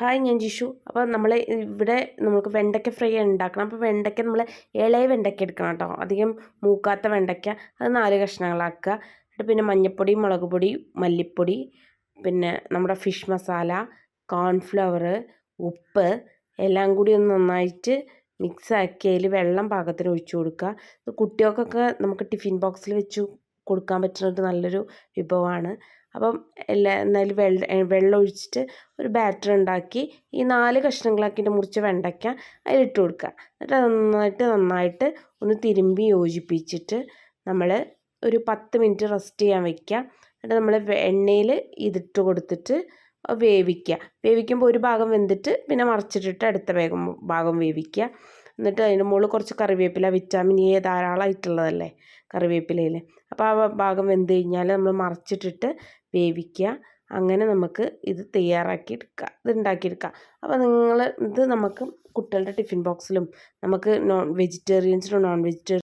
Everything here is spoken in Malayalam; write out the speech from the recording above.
ഹായ് ഞാൻ ജിഷു. അപ്പോൾ നമ്മൾ ഇവിടെ നമുക്ക് വെണ്ടയ്ക്ക ഫ്രൈ ഉണ്ടാക്കണം. അപ്പോൾ വെണ്ടയ്ക്ക നമ്മൾ ഇളയ വെണ്ടയ്ക്ക എടുക്കണം കേട്ടോ. അധികം മൂക്കാത്ത വെണ്ടയ്ക്ക. അത് നാല് കഷ്ണങ്ങളാക്കുക. എന്നിട്ട് പിന്നെ മഞ്ഞൾപ്പൊടി മുളക് പൊടി മല്ലിപ്പൊടി പിന്നെ നമ്മുടെ ഫിഷ് മസാല കോൺഫ്ലവർ ഉപ്പ് എല്ലാം കൂടി ഒന്ന് നന്നായിട്ട് മിക്സ് ആക്കി അതിൽ വെള്ളം പാകത്തിന് ഒഴിച്ചു കൊടുക്കുക. കുട്ടികൾക്കൊക്കെ നമുക്ക് ടിഫിൻ ബോക്സിൽ വെച്ച് കൊടുക്കാൻ പറ്റുന്ന നല്ലൊരു വിഭവമാണ്. അപ്പം എല്ലാ എന്നാലും വെള്ളം വെള്ളം ഒഴിച്ചിട്ട് ഒരു ബാറ്റർ ഉണ്ടാക്കി ഈ നാല് കഷ്ണങ്ങളാക്കിയിട്ട് മുറിച്ച് വെണ്ടയ്ക്ക അതിലിട്ട് കൊടുക്കുക. എന്നിട്ട് നന്നായിട്ട് നന്നായിട്ട് ഒന്ന് തിരുമ്പി യോജിപ്പിച്ചിട്ട് നമ്മൾ ഒരു പത്ത് മിനിറ്റ് റെസ്റ്റ് ചെയ്യാൻ വെക്കുക. എന്നിട്ട് നമ്മൾ എണ്ണയിൽ ഇതിട്ട് കൊടുത്തിട്ട് വേവിക്കുക. വേവിക്കുമ്പോൾ ഒരു ഭാഗം വെന്തിട്ട് പിന്നെ മറിച്ചിട്ടിട്ട് അടുത്ത വേഗം ഭാഗം വേവിക്കുക. എന്നിട്ട് അതിന്റെ മുകളിൽ കുറച്ച് കറിവേപ്പില വിറ്റാമിൻ എ ധാരാളമായിട്ടുള്ളതല്ലേ കറിവേപ്പിലയിൽ. അപ്പോൾ ആ ഭാഗം വെന്ത് കഴിഞ്ഞാൽ നമ്മൾ മറിച്ചിട്ടിട്ട് വേവിക്കുക. അങ്ങനെ നമുക്ക് ഇത് തയ്യാറാക്കി എടുക്കുക ഇത് ഉണ്ടാക്കിയെടുക്കുക അപ്പോൾ നിങ്ങൾ ഇത് നമുക്ക് കുട്ടികളുടെ ടിഫിൻ ബോക്സിലും നമുക്ക് നോൺ വെജിറ്റേറിയൻസിനും നോൺ വെജിറ്റേറിയൻ